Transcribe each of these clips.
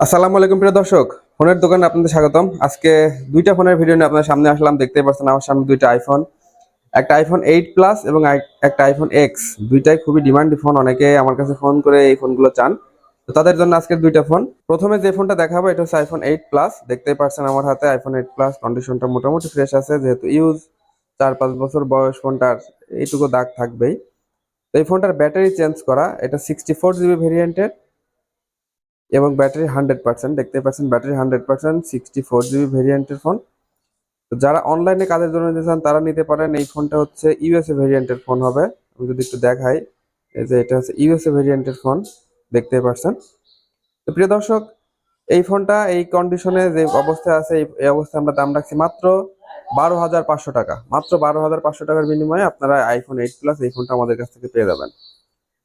আসসালামু আলাইকুম প্রিয় দর্শক, ফোনের দোকানে আপনাদের স্বাগতম। আজকে দুইটা ফোনের ভিডিও নিয়ে আপনাদের সামনে আসলাম। দেখতে পাচ্ছেন আমার সামনে দুইটা আইফোন একটা আইফোন এইট প্লাস এবং একটা আইফোন এক্স দুইটাই খুবই ডিমান্ডি ফোন অনেকে আমার কাছে ফোন করে এই ফোনগুলো চান। তো তাদের জন্য আজকে দুইটা ফোন প্রথমে যে ফোনটা দেখাবো, এটা হচ্ছে আইফোন এইট প্লাস দেখতেই পাচ্ছেন আমার হাতে আইফোন এইট প্লাস কন্ডিশনটা মোটামুটি ফ্রেশ আছে, যেহেতু ইউজ চার পাঁচ বছর বয়স ফোনটার, এইটুকু দাগ থাকবেই। তো এই ফোনটার ব্যাটারি চেঞ্জ করা, এটা সিক্সটি ফোর জিবি ভেরিয়েন্টের এবং ব্যাটারি হান্ড্রেড পার্সেন্ট দেখতে পাচ্ছেন battery hundred percent, sixty four GB ভেরিয়েন্টের ফোন। তো যারা অনলাইনে কাজের জন্য নিতে চান, তারা নিতে পারেন, এই ফোনটা হচ্ছে ইউএসএ ভেরিয়েন্টের ফোন হবে। আমি যদি একটু দেখাই যে এটা হচ্ছে ইউএসএ ভেরিয়েন্টের ফোন দেখতে পাচ্ছেন। তো প্রিয় দর্শক, এই ফোনটা এই কন্ডিশনে যে অবস্থায় আছে, এই অবস্থায় আমরা দাম রাখছি মাত্র বারো হাজার পাঁচশো টাকা। মাত্র বারো হাজার পাঁচশো টাকার বিনিময়ে আপনারা আইফোন এইট প্লাস এই ফোনটা আমাদের কাছ থেকে পেয়ে যাবেন।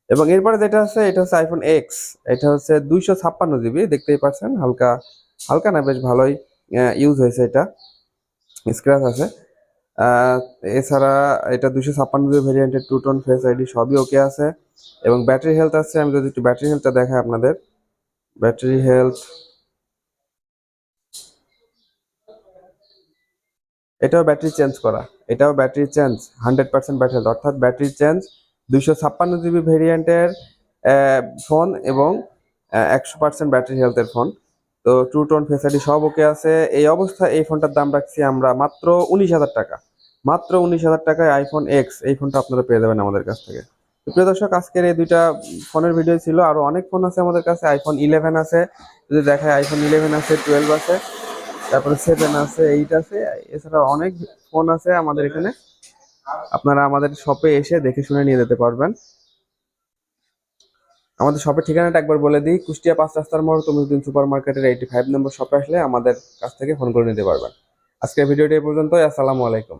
এবং এরপরে যেটা আছে, এটা হচ্ছে আইফোন এক্স এটা হচ্ছে দুইশো ছাপ্পান্ন জিবি, দেখতেই পাচ্ছেন, হালকা হালকা না, বেশ ভালোই ইউজ হয়েছে এটা স্ক্র্যাচ আছে। এছাড়া এটা দুশো ছাপ্পান্ন জিবি ভেরিয়েন্টের টু টোন ফেস আইডি সবই ওকে আছে। এবং ব্যাটারি হেলথ আছে, আমি যদি একটু ব্যাটারি হেলথটা দেখাই আপনাদের। ব্যাটারি হেলথ এটাও ব্যাটারি চেঞ্জ করা, এটাও battery change hundred percent battery অর্থাৎ ব্যাটারি চেঞ্জ দুইশো ছাপ্পান্ন জিবি ভেরিয়েন্টের ফোন এবং একশো পার্সেন্ট ব্যাটারি হেলথের ফোন। তো টু টোন ফেসারি সব ওকে আছে। এই অবস্থায় এই ফোনটার দাম রাখছি আমরা মাত্র উনিশ হাজার টাকা। মাত্র উনিশ হাজার টাকায় আইফোন এক্স এই ফোনটা আপনারা পেয়ে যাবেন আমাদের কাছ থেকে। তো প্রিয় দর্শক, আজকের এই দুইটা ফোনের ভিডিও ছিল। আরও অনেক ফোন আছে আমাদের কাছে। আইফোন ইলেভেন আছে। যদি দেখায় আইফোন ইলেভেন আছে টুয়েলভ আছে, তারপরে সেভেন আছে এইট আছে এছাড়া অনেক ফোন আছে আমাদের এখানে। আপনারা আমাদের শপে এসে দেখে শুনে নিয়ে যেতে পারবেন। আমাদের শপের ঠিকানাটা একবার বলে দিই, কুষ্টিয়া পাঁচ রাস্তার মোড় তমিজুদ্দিন সুপার মার্কেটের এইটি ফাইভ নম্বর শপে আসলে আমাদের কাছ থেকে ফোন করে নিতে পারবেন। আজকের ভিডিওটি এই পর্যন্তই, আসসালামু আলাইকুম।